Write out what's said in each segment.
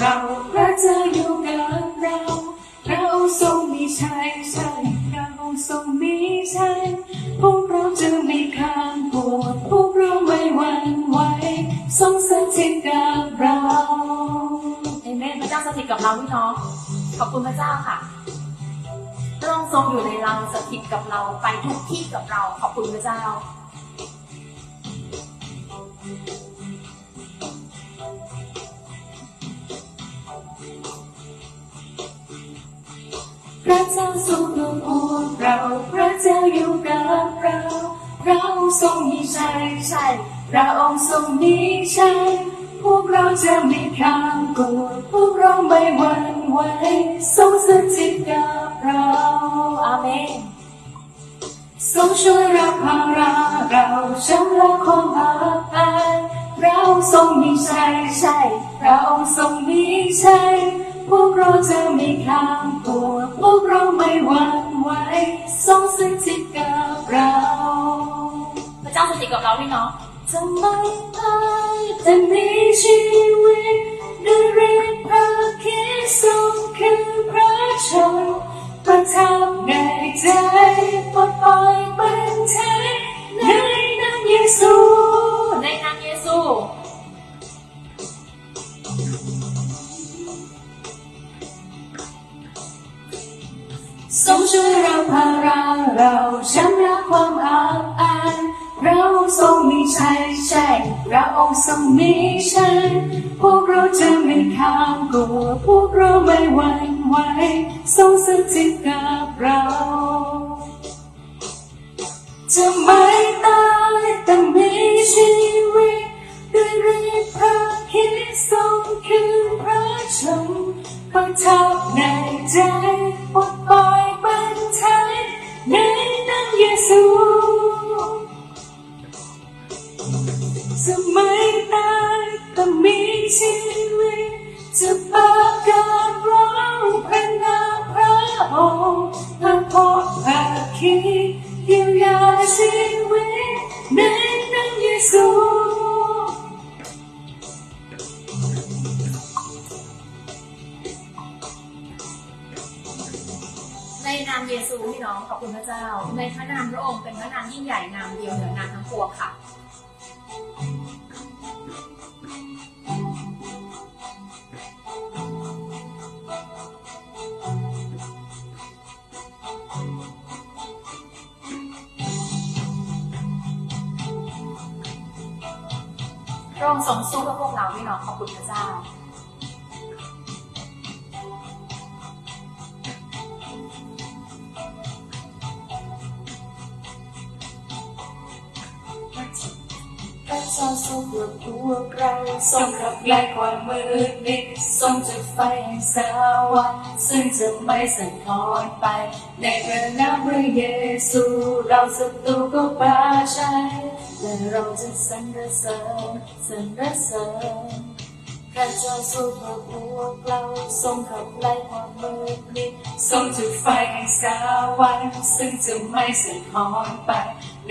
เราพระเจ้าอยู่กับเราเราทรงมีชัยใช่เราทรงมีชัยพวกเราจะไม่ข้ามปวดพวกเราไม่หวั่นไหวทรงสถิตกับเราเอเมนพระเจ้าสถิตกับเราพี่น้องขอบคุณพระเจ้าค่ะพระองค์ทรงอยู่ในเราสถิตกับเราไปทุกที่กับเราขอบคุณพระเจ้า พระเจ้าทรงดูพวกเรา พระเจ้าอยู่กับเราเราทรงมีชัยใช่พระองค์ทรงมีชัยพวกเราจะไม่ข้ามกลัวพวกเราไม่หวั่นไหวทรงสถิตกับเราอาเมนทรงช่วยรับภาระเราชำระความอาภัยเราทรงมีชัยใช่เราทรงมีชัย พวกเราจะม่ข้ามกลัว พวกเราไม่หวั่นไหวทรงสถิตกับเรา พระเจ้าสถิตกับเราพี่น้องจะไม่ตายแต่มีชีวิตด้วยฤทธิ์พระคริสต์ทรงคือพระชนประทับในใจปลดปล่อยบันเทในนามเยซูในนามเยซู ทรงช่วยเราภาระเราชำระความอาอายเราทรงมีชัยใช่พระองค์ทรงมีชัยพวกเราจะไม่ข้ามกลัวพวกเราไม่หวั่นไหวทรงสถิตกับเรา จะไม่ตายแต่มีชีวิตด้วยฤทธิ์พระคริสต์ทรงคือพระชนประทับในใจปลดปล่อ นามเยซูจะไม่ตายแต่มีชีวิตจะประกาศร้องพระนาพระองค์พระพรพระคีเยียวยาชีวิตในนั้นเยซู นามเยซูพี่น้องขอบคุณพระเจ้า ในพระนามพระองค์เป็นพระนามยิ่งใหญ่นามเดียวเหนือนามทั้งปวงค่ะพระองค์ทรงสู้เพื่อพวกเราพี่น้องขอบคุณพระเจ้า พระเจ้าทรงเพื่อพวกเราทรงขับไล่ความมืดมิดทรงจุดไฟแห่งสวรรค์ซึ่งจะไม่สั่นคลอนไป ในพระนามพระเยซู เราศัตรูก็ปราชัยและเราจะสรรเสริญสรรเสริญพระเจ้าสู้เพื่อพวกเราทรงขับไล่ความมืดมิดทรงจุดไฟแห่งสวรรค์ซึ่งจะไม่สั่นคลอนไป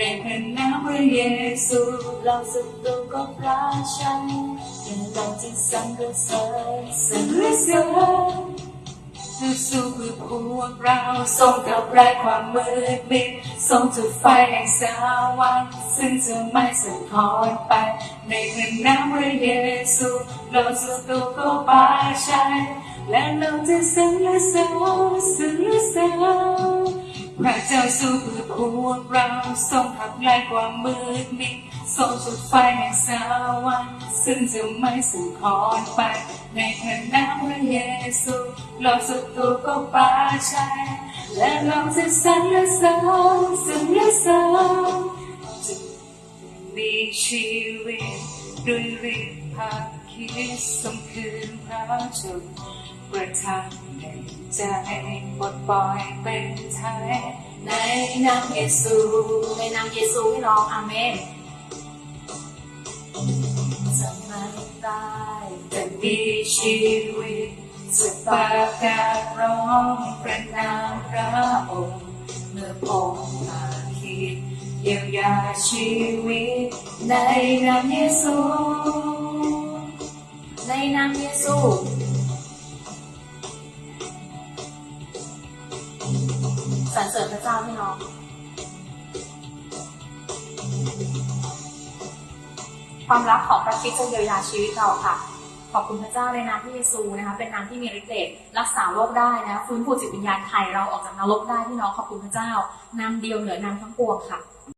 ในพระนามพระเยซูเราศัตรูก็ปราชัยและเราจะสรรเสริญสรรเสริญเพื่อสู้เพื่อพวกเราทรงกับไร้ความมืดมิดทรงจุดไฟแห่งสวรรค์ซึ่งจะไม่สั่นคลอนไป ในพระนามพระเยซูเราศัตรูก็ปราชัยและเราจะสรรเสริญสรรเสริญ พระเจ้าสู้เพื่อพวกเราทรงขับไล่ความมืดมิดทรงจุดไฟแห่งสวรรค์ซึ่งจะไม่สั่นคอนไป ในพระนามพระเยซูเราศัตรูก็ปาชัยและเราจะสรรเสริญสรรเสริญจะมีชีวิตด้วยฤทธิ์พระ คริสต์ทรงคืนพระชนประทานในใจปลดปล่อยเป็นไทยในนามเยซูในนามเยซูพี่น้องอาเมนจะไม่ตายแต่มีชีวิตจะประกาศร้องประนามพระองค์เมื่อพงมาคิดเยียวยาชีวิตในนามเยซู ในนามเยซูสรรเสริญพระเจ้าพี่น้องความรักของพระคริสต์จะเยียวยาชีวิตเราค่ะ ขอบคุณพระเจ้าในนามพระเยซูนะคะ เป็นนามที่มีฤทธิ์เดชรักษาโรคได้นะฟื้นฟูจิตวิญญาณไทยเราออกจากนรกได้พี่น้องขอบคุณพระเจ้านามเดียวเหนือนามทั้งปวงค่ะ